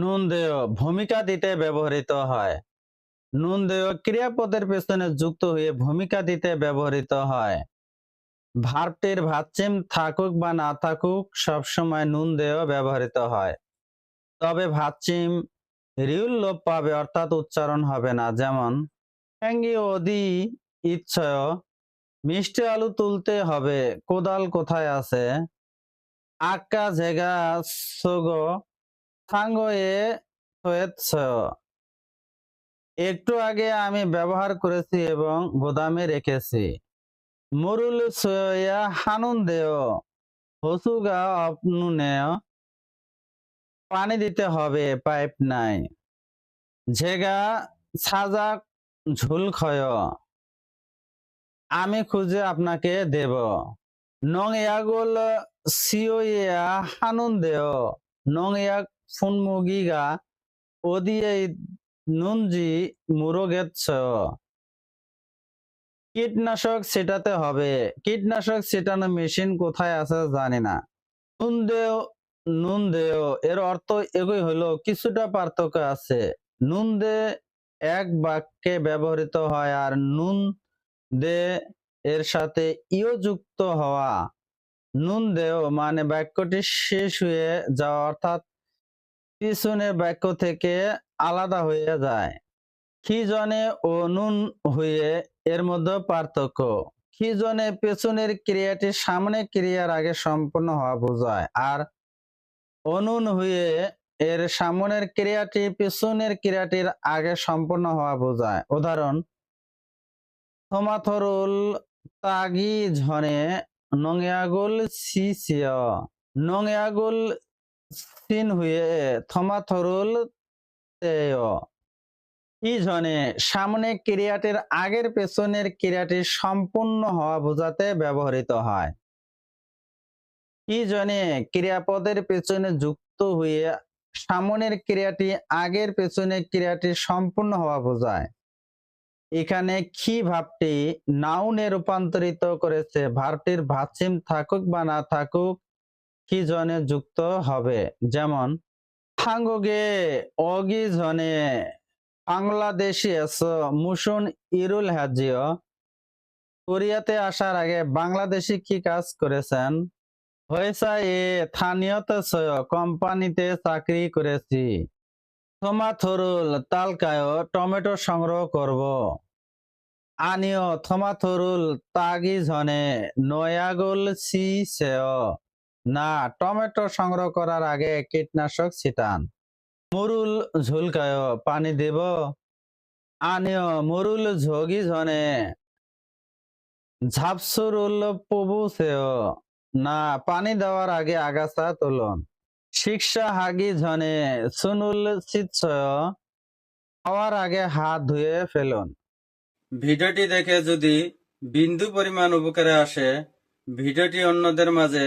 নুন দেয় ভূমিকা দিতে ব্যবহৃত হয়। নুন দেয় ক্রিয়াপদের পেছনে যুক্ত হয়ে ভূমিকা দিতে ব্যবহৃত হয়। ভার্বটির ভাচ্চিম থাকুক বা না থাকুক, সবসময় নুন দেয় ব্যবহৃত হয়। তবে ভাচ্চিম রিউল লোপ পাবে, অর্থাৎ উচ্চারণ হবে না। যেমন হ্যাঙ্গি অদি ইচ্ছয়, মিষ্টি আলু তুলতে হবে, কোদাল কোথায় আছে? আক্কা জেগা সোগো একটু আগে আমি ব্যবহার করেছি এবং গোদামে রেখেছি। মুরুল সোয়া হানুন দেও হসুগা অপনুনে পানি দিতে হবে, পাইপ নাই। ঝেগা সাজা ঝুল ক্ষয়। আমি খুঁজে আপনাকে দেব। নং ইয়াগুল সিও ইয়া হানুন দেও নং ইয়াক ফুনমুগিগা ওদিয়ে নুনজি মুরগেচ্ছ কীটনাশক ছিটাতে হবে। কীটনাশক ছিটানো মেশিন কোথায় আছে জানি না। নুন দেও নুন দেও, এর অর্থ এগুই হলো কিছুটা পার্থক্য আছে। নুন দে এক বাক্যে ব্যবহৃত হয় আর নুন দে এর সাথে ইও যুক্ত হওয়া। নুন দেও মানে বাক্যটি শেষ হয়ে যাওয়া, অর্থাৎ পিছনের বাক্য থেকে আলাদা হয়ে যায়। খিজনে ও নুন হয়ে এর মধ্যে পার্থক্য। খিজনে পেছনের ক্রিয়াটি সামনে ক্রিয়ার আগে সম্পন্ন হওয়া বোঝায় আর অনুন হয়ে এর সামনের ক্রিয়াটি পেছনের ক্রিয়াটির আগে সম্পন্ন হওয়া বোঝায়। উদাহরণ, থমাথরুল তাগি ঝনে নংয়াগুল সিসিয়। নংয়াগুল সিন হয়ে থমাথরুল ই ঝনে সামনে ক্রিয়াটির আগের পেছনের ক্রিয়াটি সম্পূর্ণ হওয়া বোঝাতে ব্যবহৃত হয়। কি জনে, ক্রিয়াপদের পেছনে যুক্ত হয়ে সামনের ক্রিয়াটি আগের পেছনের ক্রিয়াটি সম্পূর্ণ হওয়া বোঝায়। এখানে কি ভাবটি নাউনে রূপান্তরিত করেছে। ভাবটির ভাচিম থাকুক বা না থাকুক কি জনে যুক্ত হবে? যেমন, হাঙ্গগে অগি জনে বাংলাদেশি মুসুন ইরুল হাজিও, কোরিয়াতে আসার আগে বাংলাদেশি কি কাজ করেছেন? হয়েছে এ স্থানীয়তে কোম্পানিতে চাকরি করেছি। থমাথরুল তালকায় টমেটো সংগ্রহ করব। আনিও থমাথরুল তাগি ঝনে নয়াগুল সি সেও। না, টমেটো সংগ্রহ করার আগে কীটনাশক ছিটান। মুরুল ঝুলকায় পানি দেব। আনিও, মুরুল ঝগি ঝনে। ঝাপসুরুল পবু সেও। না, পানি দেওয়ার আগে আগাছা তুলন। শিক্ষা হাগি ঝনে, সুনুল খাওয়ার আগে হাত ধুয়ে ফেলুন। ভিডিওটি দেখে যদি বিন্দু পরিমাণ উপকারে আসে, ভিডিওটি অন্যদের মাঝে